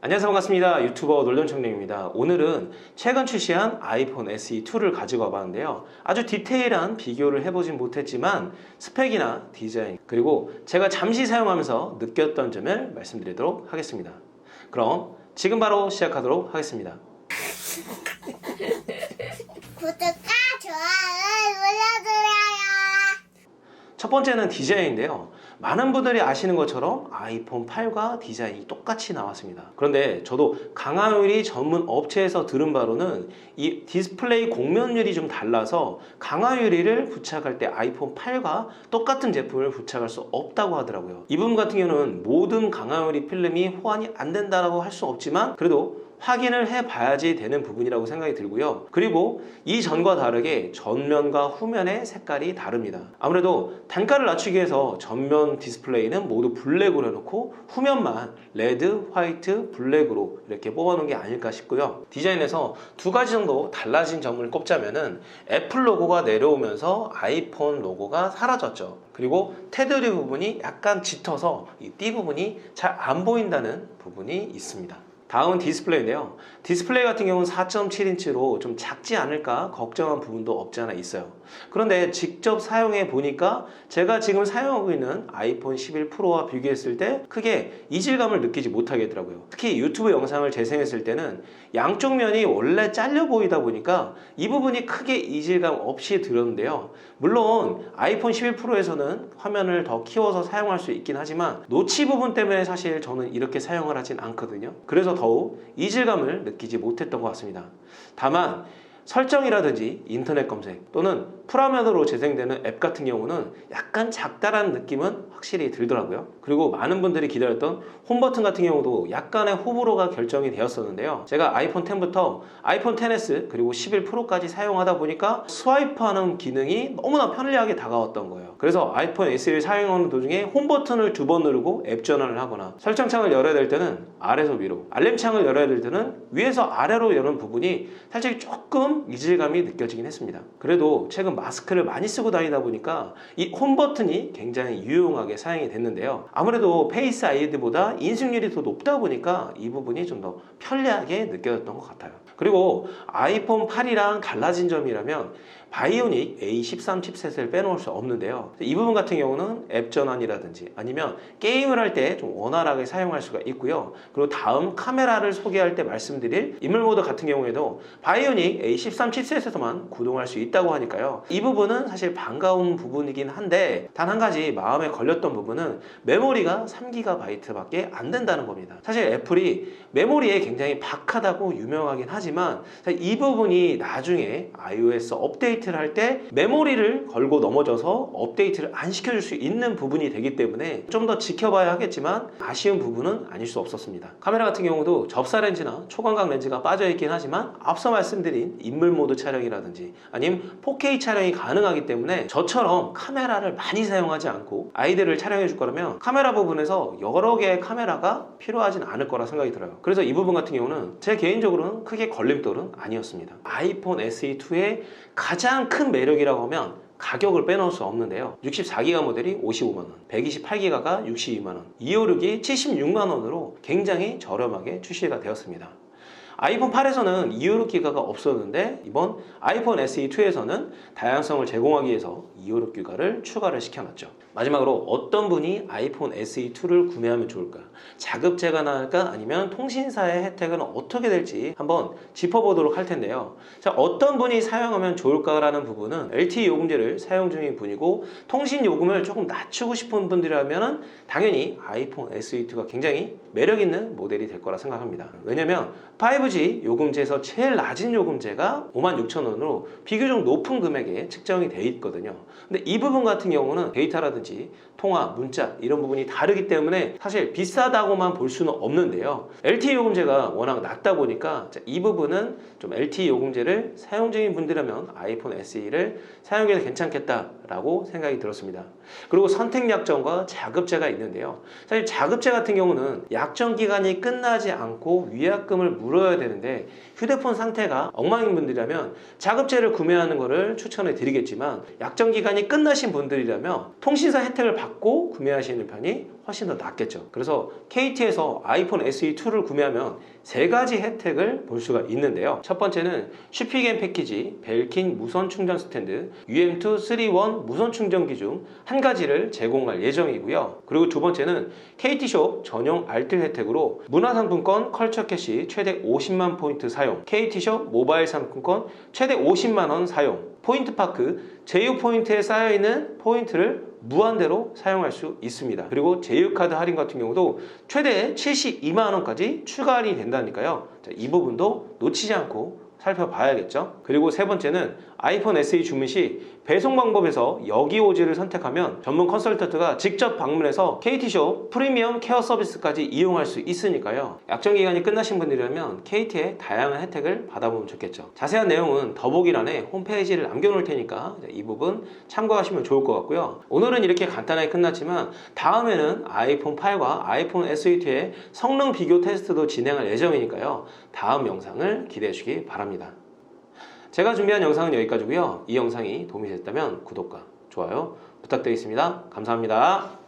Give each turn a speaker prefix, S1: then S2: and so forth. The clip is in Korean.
S1: 안녕하세요. 반갑습니다. 유튜버 놀던청룡입니다. 오늘은 최근 출시한 아이폰 SE2를 가지고 와봤는데요. 아주 디테일한 비교를 해보진 못했지만 스펙이나 디자인 그리고 제가 잠시 사용하면서 느꼈던 점을 말씀드리도록 하겠습니다. 그럼 지금 바로 시작하도록 하겠습니다.
S2: 구독과 좋아요 눌러주세요.
S1: 첫 번째는 디자인인데요. 많은 분들이 아시는 것처럼 아이폰 8과 디자인이 똑같이 나왔습니다. 그런데 저도 강화유리 전문 업체에서 들은 바로는 이 디스플레이 공면율이 좀 달라서 강화유리를 부착할 때 아이폰 8과 똑같은 제품을 부착할 수 없다고 하더라고요. 이 부분 같은 경우는 모든 강화유리 필름이 호환이 안 된다고 할 수 없지만 그래도 확인을 해봐야지 되는 부분이라고 생각이 들고요. 그리고 이전과 다르게 전면과 후면의 색깔이 다릅니다. 아무래도 단가를 낮추기 위해서 전면 디스플레이는 모두 블랙으로 해놓고 후면만 레드, 화이트, 블랙으로 이렇게 뽑아놓은 게 아닐까 싶고요. 디자인에서 두 가지 정도 달라진 점을 꼽자면은 애플 로고가 내려오면서 아이폰 로고가 사라졌죠. 그리고 테두리 부분이 약간 짙어서 이 띠 부분이 잘 안 보인다는 부분이 있습니다. 다음은 디스플레이인데요. 디스플레이 같은 경우는 4.7인치로 좀 작지 않을까 걱정한 부분도 없지 않아 있어요. 그런데 직접 사용해 보니까 제가 지금 사용하고 있는 아이폰 11 프로와 비교했을 때 크게 이질감을 느끼지 못하겠더라고요. 특히 유튜브 영상을 재생했을 때는 양쪽 면이 원래 잘려 보이다 보니까 이 부분이 크게 이질감 없이 들었는데요. 물론 아이폰 11 프로에서는 화면을 더 키워서 사용할 수 있긴 하지만 노치 부분 때문에 사실 저는 이렇게 사용을 하진 않거든요. 그래서 더욱 이질감을 느끼지 못했던 것 같습니다. 다만 설정이라든지 인터넷 검색 또는 프라면으로 재생되는 앱 같은 경우는 약간 작다라는 느낌은 확실히 들더라고요. 그리고 많은 분들이 기다렸던 홈 버튼 같은 경우도 약간의 호불호가 결정이 되었었는데요. 제가 아이폰 10부터 아이폰 10s 그리고 11 프로까지 사용하다 보니까 스와이프하는 기능이 너무나 편리하게 다가왔던 거예요. 그래서 아이폰 SE를 사용하는 도중에 홈 버튼을 두 번 누르고 앱 전환을 하거나 설정창을 열어야 될 때는 아래서 위로, 알림창을 열어야 될 때는 위에서 아래로 여는 부분이 살짝 조금 이질감이 느껴지긴 했습니다. 그래도 최근 마스크를 많이 쓰고 다니다 보니까 이 홈 버튼이 굉장히 유용하게 사용이 됐는데요. 아무래도 페이스 아이디보다 인식률이 더 높다 보니까 이 부분이 좀 더 편리하게 느껴졌던 것 같아요. 그리고 아이폰 8이랑 달라진 점이라면 바이오닉 A13 칩셋을 빼놓을 수 없는데요. 이 부분 같은 경우는 앱 전환이라든지 아니면 게임을 할 때 좀 원활하게 사용할 수가 있고요. 그리고 다음 카메라를 소개할 때 말씀드릴 인물 모드 같은 경우에도 바이오닉 A13 칩셋에서만 구동할 수 있다고 하니까요. 이 부분은 사실 반가운 부분이긴 한데 단 한 가지 마음에 걸렸던 부분은 메모리가 3GB밖에 안 된다는 겁니다. 사실 애플이 메모리에 굉장히 박하다고 유명하긴 하지만 사실 이 부분이 나중에 iOS 업데이트를 할 때 메모리를 걸고 넘어져서 업데이트를 안 시켜줄 수 있는 부분이 되기 때문에 좀 더 지켜봐야 하겠지만 아쉬운 부분은 아닐 수 없었습니다. 카메라 같은 경우도 접사 렌즈나 초광각 렌즈가 빠져 있긴 하지만 앞서 말씀드린 인물 모드 촬영이라든지 아니면 4K 촬영이 가능하기 때문에 저처럼 카메라를 많이 사용하지 않고 아이들을 촬영해 줄 거라면 카메라 부분에서 여러 개의 카메라가 필요하진 않을 거라 생각이 들어요. 그래서 이 부분 같은 경우는 제 개인적으로는 크게 걸림돌은 아니었습니다. 아이폰 SE2의 가장 큰 매력이라고 하면 가격을 빼놓을 수 없는데요. 64기가 모델이 55만원, 128기가가 62만원, 256이 76만원으로 굉장히 저렴하게 출시가 되었습니다. 아이폰 8에서는 256기가가 없었는데 이번 아이폰 SE2에서는 다양성을 제공하기 위해서 256기가를 추가를 시켜놨죠. 마지막으로 어떤 분이 아이폰 SE2를 구매하면 좋을까? 자급제가 나을까? 아니면 통신사의 혜택은 어떻게 될지 한번 짚어보도록 할 텐데요. 자, 어떤 분이 사용하면 좋을까라는 부분은 LTE 요금제를 사용 중인 분이고 통신 요금을 조금 낮추고 싶은 분들이라면 당연히 아이폰 SE2가 굉장히 매력 있는 모델이 될 거라 생각합니다. 왜냐면 5G 요금제에서 제일 낮은 요금제가 56,000원으로 비교적 높은 금액에 측정이 돼 있거든요. 근데 이 부분 같은 경우는 데이터라든지 통화, 문자 이런 부분이 다르기 때문에 사실 비싸다고만 볼 수는 없는데요. LTE 요금제가 워낙 낮다 보니까 이 부분은 좀 LTE 요금제를 사용 중인 분들이라면 아이폰 SE를 사용해도 괜찮겠다라고 생각이 들었습니다. 그리고 선택 약정과 자급제가 있는데요. 사실 자급제 같은 경우는 약정 기간이 끝나지 않고 위약금을 물어야 되는데 휴대폰 상태가 엉망인 분들이라면 자급제를 구매하는 것을 추천해 드리겠지만 약정 기간이 끝나신 분들이라면 통신사 혜택을 받고 구매하시는 편이 훨씬 더 낫겠죠. 그래서 KT에서 아이폰 SE2를 구매하면 세 가지 혜택을 볼 수가 있는데요. 첫 번째는 슈피겐 패키지, 벨킨 무선 충전 스탠드, UM2 3-1 무선 충전기 중 한 가지를 제공할 예정이고요. 그리고 두 번째는 KT숍 전용 알뜰 혜택으로 문화상품권 컬처 캐시 최대 50만 포인트 사용, KT숍 모바일 상품권 최대 50만 원 사용, 포인트 파크 제휴 포인트에 쌓여 있는 포인트를 무한대로 사용할 수 있습니다. 그리고 제휴카드 할인 같은 경우도 최대 72만 원까지 추가 할인이 된다니까요. 자, 이 부분도 놓치지 않고 살펴봐야겠죠. 그리고 세 번째는 아이폰 SE 주문 시 배송 방법에서 여기 오지를 선택하면 전문 컨설턴트가 직접 방문해서 KT쇼 프리미엄 케어 서비스까지 이용할 수 있으니까요. 약정 기간이 끝나신 분들이라면 KT의 다양한 혜택을 받아보면 좋겠죠. 자세한 내용은 더보기란에 홈페이지를 남겨놓을 테니까 이 부분 참고하시면 좋을 것 같고요. 오늘은 이렇게 간단하게 끝났지만 다음에는 아이폰 8과 아이폰 SE2의 성능 비교 테스트도 진행할 예정이니까요. 다음 영상을 기대해 주시기 바랍니다. 제가 준비한 영상은 여기까지고요. 이 영상이 도움이 됐다면 구독과 좋아요 부탁드리겠습니다. 감사합니다.